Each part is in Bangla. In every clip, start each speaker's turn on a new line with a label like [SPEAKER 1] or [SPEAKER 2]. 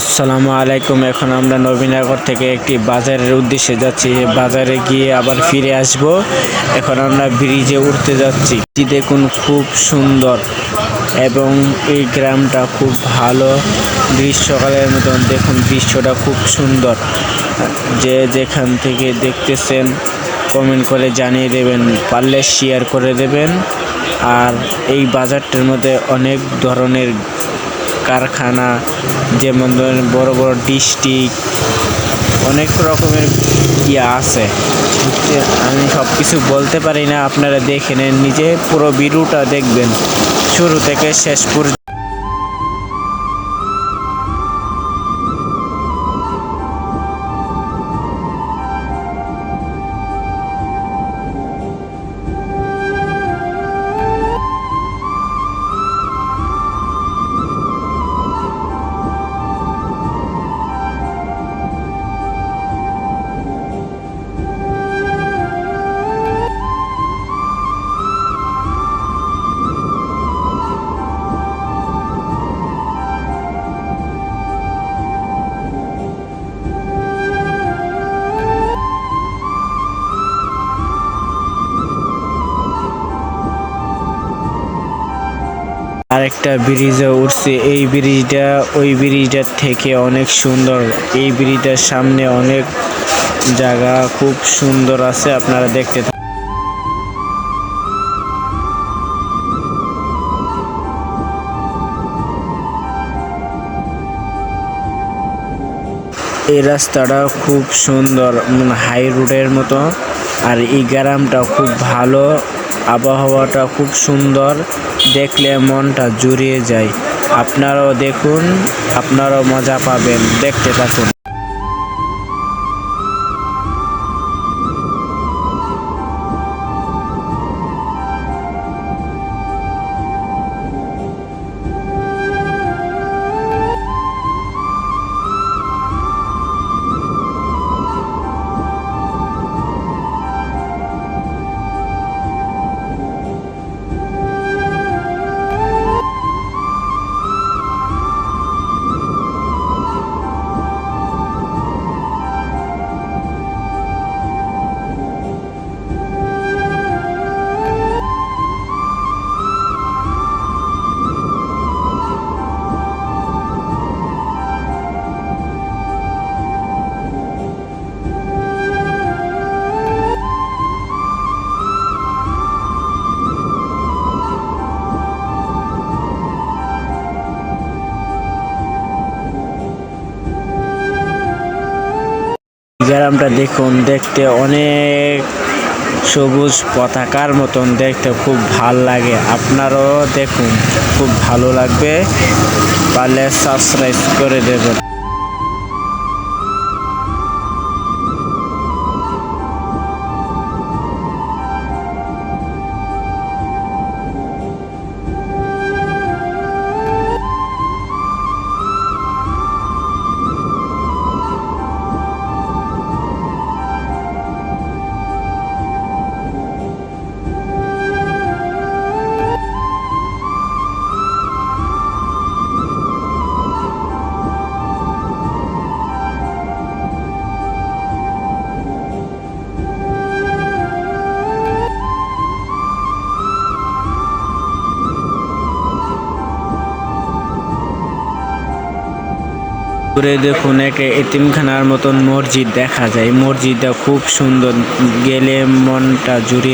[SPEAKER 1] আসসালামু আলাইকুম, এখন আমরা নবীনগর থেকে একটি বাজারের উদ্দেশ্যে যাচ্ছি। বাজারে গিয়ে আবার ফিরে আসব। এখন আমরা ব্রিজে উঠতে যাচ্ছি। দেখুন খুব সুন্দর এবং এই গ্রামটা খুব ভালো গ্রীষ্মকালের মতন। দেখুন দৃশ্যটা খুব সুন্দর। যে যেখান থেকে দেখতেছেন কমেন্ট করে জানিয়ে দেবেন, পারলে শেয়ার করে দেবেন। আর এই বাজারটার মধ্যে অনেক ধরনের কারখানা, যেমন ধরেন বড় বড় ডিস্ট্রিক্ট, অনেক রকমের ইয়ে আছে। আমি সব কিছু বলতে পারি না, আপনারা দেখে নেন, নিজে পুরো ভিডিওটা দেখবেন। শুরু থেকে শেষ পর্যন্ত আরেকটা ব্রিজে উঠছে। এই ব্রিজটা, ওই ব্রিজটার থেকে অনেক সুন্দর। এই ব্রিজটার সামনে অনেক জায়গা খুব সুন্দর আছে, আপনারা দেখতে এই রাস্তাটা খুব সুন্দর হাই রোডের মতো। আর এই গ্রামটা খুব ভালো, আবহাওয়াটা খুব সুন্দর। দেখলে মনটা জুড়িয়ে যায়। আপনারাও দেখুন, আপনারাও মজা পাবেন। দেখতে থাকুন। গ্রামটা দেখুন, দেখতে অনেক সবুজ পতাকার মতন, দেখতে খুব ভালো লাগে। আপনারও দেখুন, খুব ভালো লাগবে। পারলে সাবস্ক্রাইব করে দেবেন। দূরে দেখুন এক এতিমখানার মতন মসজিদ দেখা যায়। মসজিদটা খুব সুন্দর। গেলে মনটা জুড়ে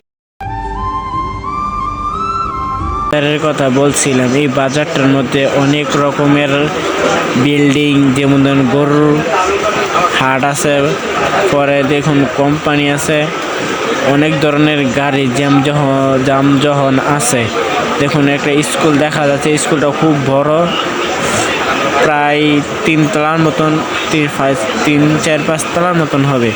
[SPEAKER 1] বাজারের কথা বলছিলাম। এই বাজারটার মধ্যে অনেক রকমের বিল্ডিং, যেমন ধরুন গরুর হাট আছে, পরে দেখুন কোম্পানি আছে, অনেক ধরনের গাড়ি যানবাহন যানবাহন আছে। দেখুন একটা স্কুল দেখা যাচ্ছে। স্কুলটা খুব বড়। প্রায় তিন তলার মতন তিন পাঁচ- তিন চার পাঁচ তলার মতন হবে।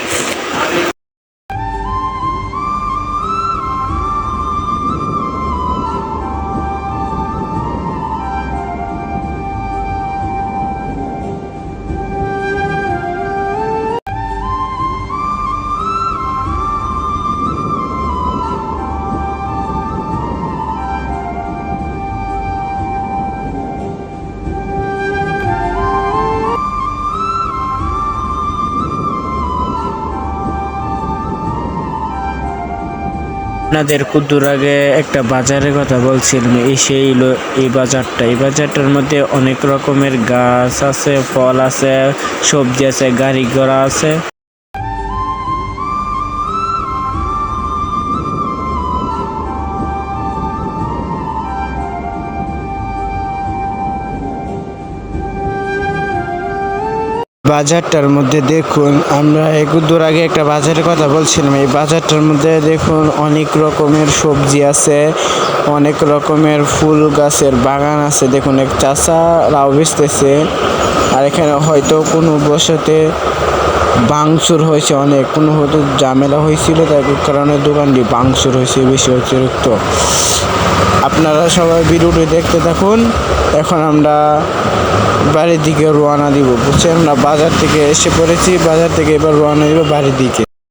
[SPEAKER 1] আপনাদের কুদ্দুর আগে একটা বাজারের কথা বলছিলাম। এই সেই এই বাজারটা, এই বাজারটার মধ্যে অনেক রকমের গাছ আছে, ফল আছে, সবজি আছে গাড়ি ঘোড়া আছে। বাজারটার মধ্যে দেখুন, আমরা একদূর দূর আগে একটা বাজারের কথা বলছিলাম, এই বাজারটার মধ্যে দেখুন অনেক রকমের সবজি আছে, অনেক রকমের ফুল গাছের বাগান আছে, দেখুন এক চাষা রাও বেচতেছে, আর এখানে হয়তো কোনো বসতে বাংচুর হয়েছে অনেক। কোনো হয়তো ঝামেলা হয়েছিল, তার কারণে দোকানটি ভাঙচুর হয়েছে বেশি অতিরিক্ত। আপনারা সবাই ভিডিওটি দেখতে থাকুন। এখন আমরা বাড়ির দিকে রোয়ানা দিব, বুঝছেন? আমরা বাজার থেকে এসে পড়েছি, বাজার থেকে এবার রোয়ানা দিব বাড়ির দিকে।